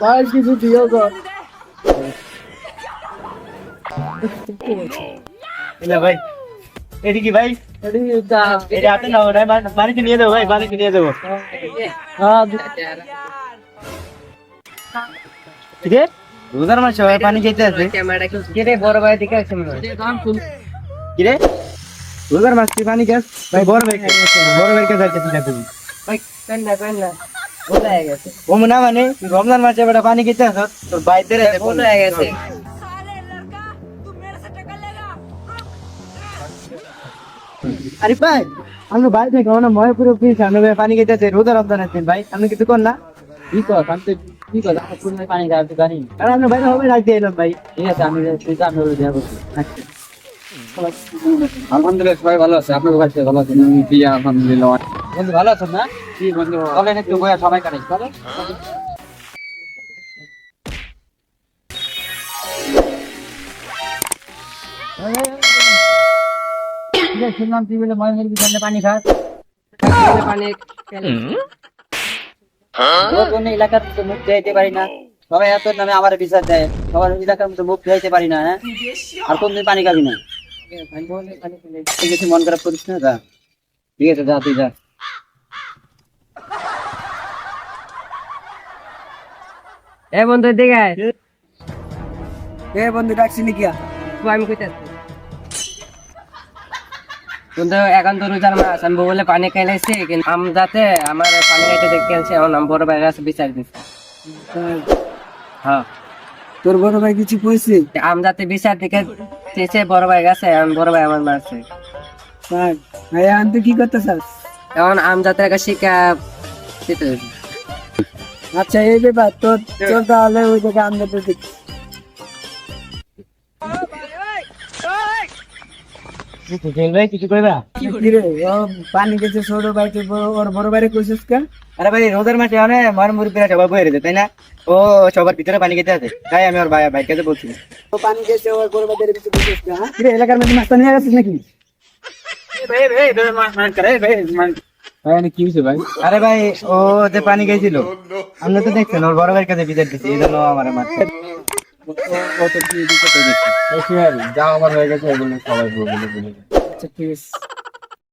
ভাই কিছু দিও গো এলে ভাই? এটি কি ভাই এটা হাতে নাও না বাড়িতে নিয়ে দেবো ভাই বাড়িতে নিয়ে দেবো রোজার মাসে পানি খেতে আছে কিরে বড় ভাই দিকে আছে মনে হয়। দাম ফুল কি রে? রোজার মাস তুই পানি খাস ভাই বড় ভাই বড় ভাই কাছে আছে ঠিক আছে ভাই পেন না পেন না হয়ে গেছে। ও না মানে রমজান মাসে বেটা পানি খেতে আস তোর বাইতে রে হয়ে গেছে। আরে ভাই আমরা বাইরে থেকে আমরা ময়পুরে ফিরছি আমরা ভাই পানি খেতে আছে রোজা রমজান আছে ভাই। আপনি কিছু কর না। কি কর আমি তো কি কর আমার পানি খাওয়াতে পারি আর আমরা বাইরে হবে রাখতে এলাম ভাই। ঠিক আছে আমি তুই তো আমি করছি আচ্ছা। আলহামদুলিল্লাহ সবাই ভালো আছে। আপনার কাছে ভালো আছেন প্রিয়া আলহামদুলিল্লাহ। বন্ধু ভালো আছেন না? কি বন্ধু চলেন একটু বয়া সবাই চলেন শুনলাম তুই বলে মহেন্দ্র বিছানে পানি খাস। পানি এলাকার তো মুখ চাইতে পারি না। সবাই এত নামে আমার বিচার দেয়। সবার এলাকার মতো মুখ চাইতে পারি না হ্যাঁ? আর কোনদিন পানি খাবি না। ঠিক আছে মন খারাপ করিস না যা। ঠিক আছে যা তুই যা। এ বন্ধু আয়। এ বন্ধু ডাকছি নাকি আমি কইতাছি বন্ধু এখন তো রোজার মাস আমি বলে পানি খাইলাইছি কিন্তু আম যাতে আমার পানি খাইতে দেখতে আনছে এখন আমি বড় ভাইয়ের কাছে বিচার দিচ্ছি হ্যাঁ। তোর বড় ভাই কিছু কইছে? আম যাতে বিচার দিকে চেয়েছে বড় ভাই গেছে এখন বড় ভাই আমার মারছে। ভাই তুই কি করতে চাস এখন আম যাতে একটা শিক্ষা দিতে আচ্ছা এই ব্যাপার তোর তোর তাহলে ওই জায়গায় আমরা তো ভাই কিছু কইবা কিরে ও পানি গেছে ছোট ভাই তুই ওর বড় ভাইরে কইছিস কা আরে ভাই রোজার মাসে মানে মার মুরব্বীরা সবাই বয়ে রয়েছে তাই না? ও সবার ভিতরে পানি খেতে আছে তাই আমি ওর ভাই ভাই কাছে বলছি। ও পানি গেছে ওর বড় ভাইদের কিছু কইছিস কা কিরে এলাকার মধ্যে মাছটা নিয়ে গেছিস নাকি? ভাই ভাই ভাই করে ভাই ভাই কি হয়েছে ভাই? আরে ভাই ও যে পানি গেছিল আপনি তো দেখছেন ওর বড় ভাইয়ের কাছে বিচার দিচ্ছে এই জন্য আমার মারছে। ও তো কি দিতে পেরেছে যা আমার হয়ে গেছে সবাই বলে বলে আচ্ছা ঠিক আছে।